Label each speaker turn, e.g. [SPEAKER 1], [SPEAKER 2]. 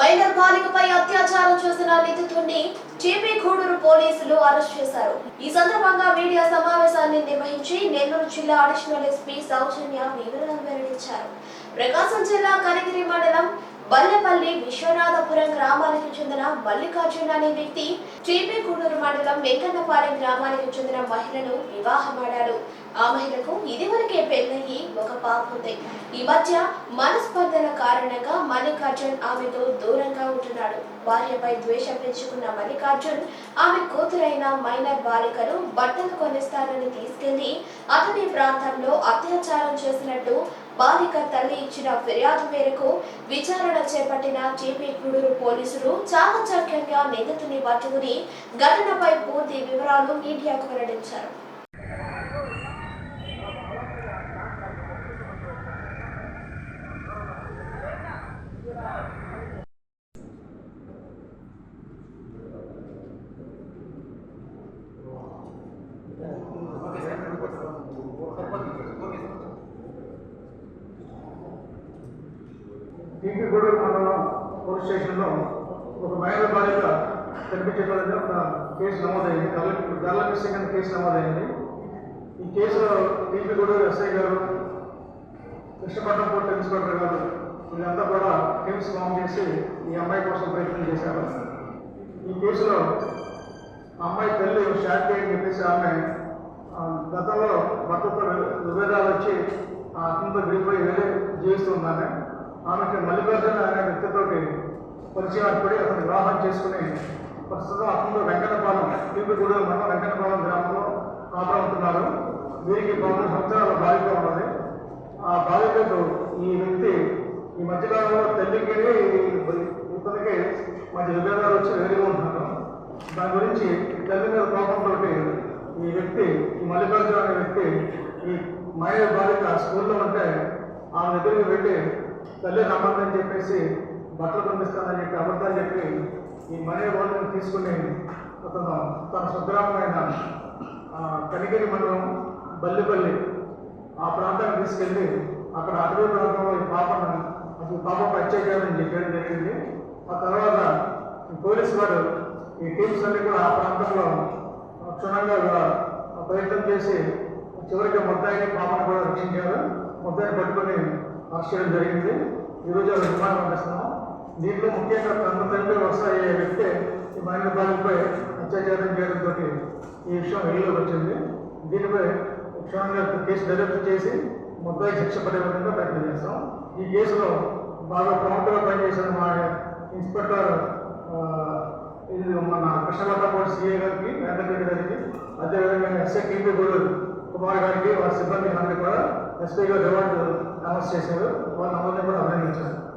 [SPEAKER 1] Minor బాలికపై అత్యాచారం చేసిన నిందితుడిని జేపీ గూడూరు పోలీసులు అరెస్ట్ చేశారు. ఈ సందర్భంగా మీడియా సమావేశాన్ని నిర్వహించి నెల్లూరు జిల్లా అడిషనల్ ఎస్పీ సౌజన్య వివరాలు వెల్లడించారు. ప్రకాశం జిల్లా కనగిరి మండలం బల్లెపల్లి విశ్వనాథపురం గ్రామానికి చెందిన మల్లికార్జున అనే వ్యక్తి జేపీ గూడూరు మండలం వెంకన్నపాలెం గ్రామానికి చెందిన మహిళను వివాహమాడాడు ఆ మహిళకు ఇదివరకే పెళ్ళయి ఒక పాప ఉంది ఈ మధ్య మనస్పర్ధల కారణంగా మల్లికార్జున్ ఆమెతో దూరంగా ఉంటున్నాడు. భార్యపై ద్వేషం పెంచుకున్న మల్లికార్జున్ ఆమె కూతురైన మైనర్ బాలికను బట్టలు కొనిస్తానని తీసుకెళ్ళి అతని ప్రాంతంలో అత్యాచారం చేసినట్టు బాలిక తల్లి ఇచ్చిన ఫిర్యాదు మేరకు విచారణ చేపట్టిన జేపీ గూడూరు పోలీసులు చాకచక్యంగా నిందితుని పట్టుకుని ఘటనపై పూర్తి వివరాలు మీడియాకు వెల్లడించారు.
[SPEAKER 2] టీపీ గూడూరు మండలం పోలీస్ స్టేషన్లో ఒక మహిళ బాలిక కనిపించడం ఒక కేసు నమోదైంది. గల్ల గల్ల మిస్సింగ్ కేసు నమోదైంది. ఈ కేసులో టీపీ గూడూరు ఎస్ఐ గారు కృష్ణపట్నం కోర్టు ఇన్స్పెక్టర్ గారు వీళ్ళంతా కూడా టీమ్స్ ఫామ్ చేసి ఈ అమ్మాయి కోసం ప్రయత్నం చేశారు. ఈ కేసులో అమ్మాయి తల్లి షార్ట్ అని చెప్పేసి ఆమె ఆ, గతంలో భర్తతో విభేదాలు వచ్చి ఆ అతనితో విడిపోయి వేరే జీవిస్తున్నాను ఆమెకి మల్లికార్జున అనే వ్యక్తితోటి పరిచయం ఏర్పడి అతను వివాహం చేసుకుని ప్రస్తుతం అతను వెంకటపాలెం టీపీగూడెం మండలం వెంకటపాలెం గ్రామంలో కాపురవుతున్నారు. వీరికి పదమూడు సంవత్సరాల బాలిక ఉన్నది. ఆ బాలికకు ఈ వ్యక్తి ఈ మధ్యకాలంలో తల్లికి ఇతనికి మధ్య విభేదాలు వచ్చి వేరే ఉంటున్నారు దాని గురించి తల్లి మీద కోపంతో ఈ వ్యక్తి ఈ మల్లికార్జున అనే వ్యక్తి ఈ మహిళ బాలిక స్కూల్లో ఉంటే ఆమె దగ్గరికి వెళ్ళి తల్లి నమ్మకం చెప్పేసి బట్టలు పంపిస్తానని చెప్పి అబద్ధాలు చెప్పి ఈ మహిళ బాలికను తీసుకుని అతను తన స్వగ్రామమైన కనిగిరి మండలం బల్లిపల్లి ఆ ప్రాంతానికి తీసుకెళ్ళి అక్కడ అటవీ ప్రాంతంలో ఈ పాపను అసలు పాప ప్రత్యేకమని చెప్పడం జరిగింది. ఆ తర్వాత పోలీసు వారు ఈ టీమ్స్ అన్ని కూడా ఆ ప్రాంతంలో క్షుణ్ణంగా ప్రయత్నం చేసి చివరికి ముద్దాయిని పాపను కూడా రక్షించారు ముద్దాయిని పట్టుకొని అరెస్ట్ జరిగింది. ఈరోజు అది నిర్మాణం చేస్తున్నాం. దీంట్లో ముఖ్యంగా తన తండ్రి వస్తాయి వ్యక్తి ఈ మహిళ బాలికపై అత్యాచారం చేయడంతో ఈ విషయం వెలుగులోకి వచ్చింది. దీనిపై క్షుణ్ణంగా కేసు దర్యాప్తు చేసి ముద్దాయి శిక్ష పడే విధంగా ప్రయత్నం చేస్తాం. ఈ కేసులో బాగా ప్రముఖంగా పనిచేసిన మా ఇన్స్పెక్టర్ ఇది మన కృష్ణపట్నపూడి సిఐ గారికి వెంకటరెడ్డి గారికి అదేవిధంగా ఎస్ఐ టీపీ గురు కుమార్ గారికి వారి సిబ్బంది అందరికీ కూడా ఎస్పీ గారు రివార్డు అనౌన్స్ చేశారు. వాళ్ళ అందరినీ కూడా అభినందించారు.